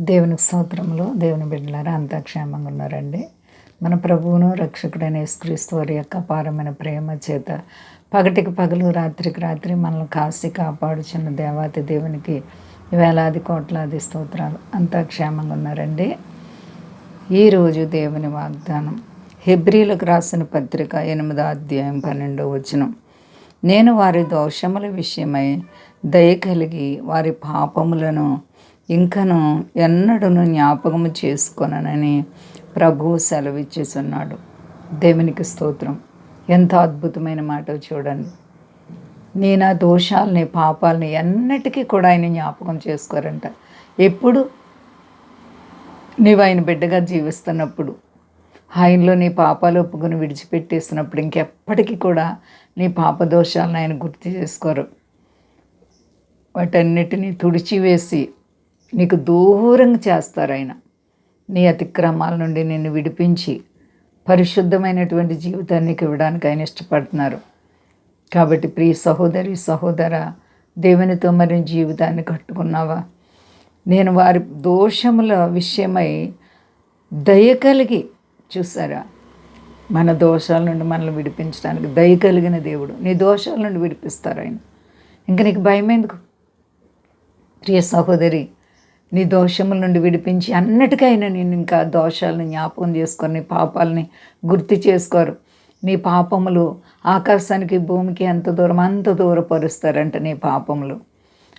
దేవునికి స్తోత్రములు దేవుని బిడ్డలారా అంతా క్షేమంగా ఉన్నారండి. మన ప్రభువును రక్షకుడైన యేసుక్రీస్తు వారి యొక్క అపారమైన ప్రేమ చేత పగటికి పగలు రాత్రికి రాత్రి మనల్ని కాసి కాపాడుచున్న దేవాతి దేవునికి వేలాది కోట్లాది స్తోత్రాలు అంతా క్షేమంగా ఉన్నారండి. ఈరోజు దేవుని వాగ్దానం హెబ్రిలకు రాసిన పత్రిక ఎనిమిదో అధ్యాయం పన్నెండో వచనం. నేను వారి దోషముల విషయమై దయ కలిగి వారి పాపములను ఇంకను ఎన్నడూను జ్ఞాపకము చేసుకొననని ప్రభువు సెలవిచ్చేసున్నాడు. దేవునికి స్తోత్రం. ఎంత అద్భుతమైన మాట చూడండి. నేను ఆ దోషాలని పాపాలని ఎన్నటికీ కూడా ఆయన జ్ఞాపకం చేసుకోరంట. ఎప్పుడు నీవు ఆయన బిడ్డగా జీవిస్తున్నప్పుడు ఆయనలో నీ పాపాలు ఒప్పుకొని విడిచిపెట్టేసినప్పుడు ఇంకెప్పటికీ కూడా నీ పాప దోషాలను ఆయన గుర్తు చేసుకోరు. వాటన్నిటినీ తుడిచివేసి నీకు దూరంగా చేస్తారు ఆయన. నీ అతిక్రమాల నుండి నిన్ను విడిపించి పరిశుద్ధమైనటువంటి జీవితాన్ని ఇవ్వడానికి ఆయన ఇష్టపడుతున్నారు. కాబట్టి ప్రియ సహోదరి సహోదర దేవునితో మరి జీవితాన్ని కట్టుకున్నావా? నేను వారి దోషముల విషయమై దయ కలిగి చూసారా మన దోషాల నుండి మనల్ని విడిపించడానికి దయ కలిగిన దేవుడు. నీ దోషాల నుండి విడిపిస్తారు ఆయన. ఇంకా నీకు భయం ఎందుకు ప్రియ సహోదరి నీ దోషముల నుండి విడిపించి అన్నిటికైనా నేను ఇంకా దోషాలను జ్ఞాపకం చేసుకొని నీ పాపాలని గుర్తు చేసుకోరు. నీ పాపములు ఆకాశానికి భూమికి ఎంత దూరం అంత దూరపరుస్తారంట నీ పాపములు.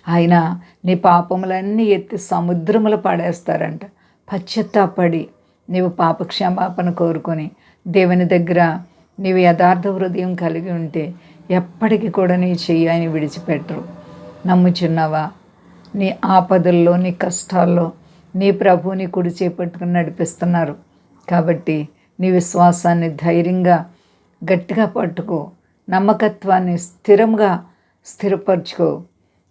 ఆయన నీ పాపములన్నీ ఎత్తి సముద్రములు పడేస్తారంట. పశ్చత్తాపడి నీవు పాపక్షమాపణ కోరుకొని దేవుని దగ్గర నీవు యథార్థ హృదయం కలిగి ఉంటే ఎప్పటికీ కూడా నీ చెయ్యి ఆయన విడిచిపెట్టరు. నమ్ముచున్నావా? నీ ఆపదల్లో నీ కష్టాల్లో నీ ప్రభుని కుడి చేపట్టుకుని నడిపిస్తున్నారు. కాబట్టి నీ విశ్వాసాన్ని ధైర్యంగా గట్టిగా పట్టుకో. నమ్మకత్వాన్ని స్థిరంగా స్థిరపరచుకో.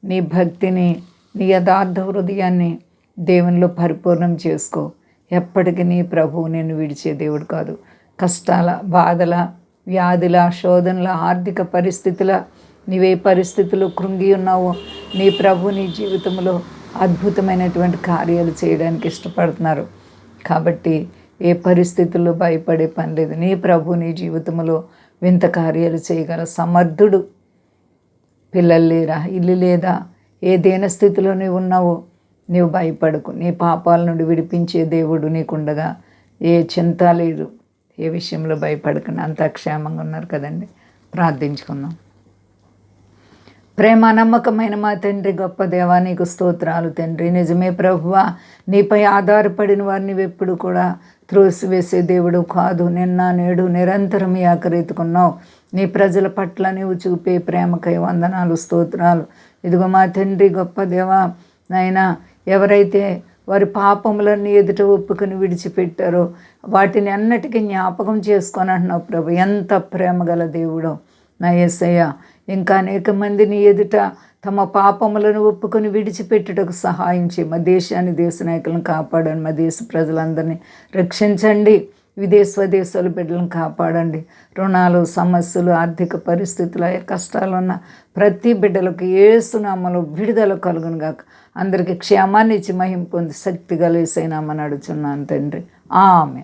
నీ భక్తిని నీ యథార్థ హృదయాన్ని దేవునిలో పరిపూర్ణం చేసుకో. ఎప్పటికీ నీ ప్రభువు నేను విడిచే దేవుడు కాదు. కష్టాల బాధల వ్యాధుల శోధనల ఆర్థిక పరిస్థితుల నీవే పరిస్థితులు కృంగి ఉన్నావో నీ ప్రభు నీ జీవితంలో అద్భుతమైనటువంటి కార్యాలు చేయడానికి ఇష్టపడుతున్నారు. కాబట్టి ఏ పరిస్థితుల్లో భయపడే పని లేదు. నీ ప్రభు నీ జీవితంలో వింత కార్యాలు చేయగల సమర్థుడు. పిల్లలు లేరా? ఇల్లు లేదా? ఏ దేన స్థితిలో నీవు ఉన్నావో నీవు భయపడకు. నీ పాపాల నుండి విడిపించే దేవుడు నీకుండగా ఏ చింత లేదు. ఏ విషయంలో భయపడకుండా. అంత క్షేమంగా ఉన్నారు కదండి. ప్రార్థించుకుందాం. ప్రేమ నమ్మకమైన మా తండ్రి గొప్ప దేవా నీకు స్తోత్రాలు తండ్రి. నిజమే ప్రభువా నీపై ఆధారపడిన వారిని ఎప్పుడు కూడా త్రోసివేసే దేవుడు కాదు. నిన్న నేడు నిరంతరం ఆకరెత్తుకున్నావు నీ ప్రజల పట్ల నీవు చూపే ప్రేమకై వందనాలు స్తోత్రాలు. ఇదిగో మా తండ్రి గొప్ప దేవా నాయన ఎవరైతే వారి పాపములన్నీ ఎదుట ఒప్పుకొని విడిచిపెట్టారో వాటిని అన్నిటికీ జ్ఞాపకం చేసుకొని అంటున్నావు ప్రభు. ఎంత ప్రేమ గల దేవుడో. నా ఏసయ్య ఇంకా అనేక మందిని ఎదుట తమ పాపములను ఒప్పుకొని విడిచిపెట్టుటకు సహాయం చేయి. మా దేశాన్ని దేశ నాయకులను కాపాడండి. మా దేశ ప్రజలందరినీ రక్షించండి. విదేశ స్వదేశాలు బిడ్డలను కాపాడండి. రుణాలు సమస్యలు ఆర్థిక పరిస్థితులు ఏ కష్టాలు ఉన్న ప్రతి బిడ్డలకు ఏసునామలో విడుదల కలుగును గాక. అందరికీ క్షేమాన్ని ఇచ్చి మహిం పొంది శక్తి కలిసైనామని అడుగుతున్నాను తండ్రి. ఆమె